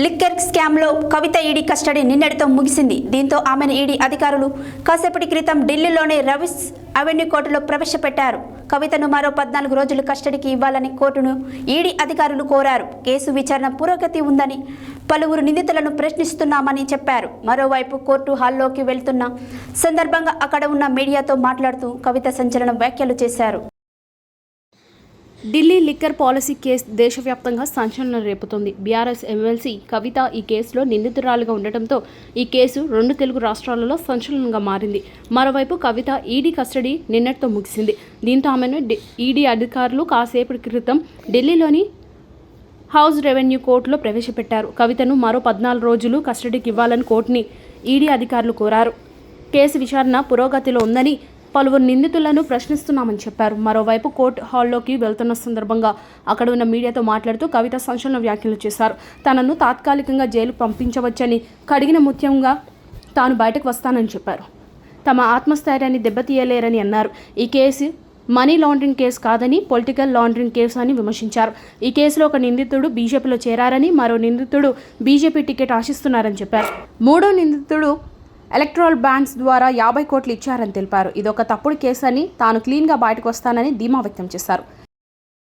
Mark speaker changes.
Speaker 1: Liquor స్కామ్లో కవిత ED custody నిన్నటితో ముగిసింది. దీంతో ఆమెను ఈడీ అధికారులు కాసేపటి క్రితం ఢిల్లీలోని రవిస్ అవెన్యూ కోర్టులో ప్రవేశపెట్టారు. కవితను మరో పద్నాలుగు రోజులు కస్టడీకి ఇవ్వాలని కోర్టును ఈడీ అధికారులు కోరారు. కేసు విచారణ పురోగతి ఉందని పలువురు నిందితులను ప్రశ్నిస్తున్నామని చెప్పారు. మరోవైపు కోర్టు హాల్లోకి వెళ్తున్న సందర్భంగా అక్కడ ఉన్న మీడియాతో మాట్లాడుతూ కవిత సంచలన వ్యాఖ్యలు చేశారు.
Speaker 2: ఢిల్లీ లిక్కర్ పాలసీ కేసు దేశవ్యాప్తంగా సంచలనం రేపుతోంది. బీఆర్ఎస్ ఎమ్మెల్సీ కవిత ఈ కేసులో నిందితురాలుగా ఉండటంతో ఈ కేసు రెండు తెలుగు రాష్ట్రాలలో సంచలనంగా మారింది. మరోవైపు కవిత ఈడీ కస్టడీ నిన్నటితో ముగిసింది. దీంతో ఆమెను ఈడీ అధికారులు కాసేపటి క్రితం ఢిల్లీలోని హౌస్ రెవెన్యూ కోర్టులో ప్రవేశపెట్టారు. కవితను మరో పద్నాలుగు రోజులు కస్టడీకి ఇవ్వాలని కోర్టుని ఈడీ అధికారులు కోరారు. కేసు విచారణ పురోగతిలో ఉందని పలువురు నిందితులను ప్రశ్నిస్తున్నామని చెప్పారు. మరోవైపు కోర్టు హాల్లోకి వెళ్తున్న సందర్భంగా అక్కడ ఉన్న మీడియాతో మాట్లాడుతూ కవిత సంచలన వ్యాఖ్యలు చేశారు. తనను తాత్కాలికంగా జైలు పంపించవచ్చని కడిగిన ముత్యంగా తాను బయటకు వస్తానని చెప్పారు. తమ ఆత్మస్థైర్యాన్ని దెబ్బతీయలేరని అన్నారు. ఈ కేసు మనీ లాండరింగ్ కేసు కాదని పొలిటికల్ లాండరింగ్ కేసు అని విమర్శించారు. ఈ కేసులో ఒక నిందితుడు బీజేపీలో చేరారని మరో నిందితుడు బీజేపీ టికెట్ ఆశిస్తున్నారని చెప్పారు. మూడో నిందితుడు ఎలక్ట్రల్ బ్యాండ్స్ ద్వారా యాభై కోట్లు ఇచ్చారని తెలిపారు. ఇదొక తప్పుడు కేసు అని తాను క్లీన్గా బయటకు వస్తానని ధీమా వ్యక్తం చేశారు.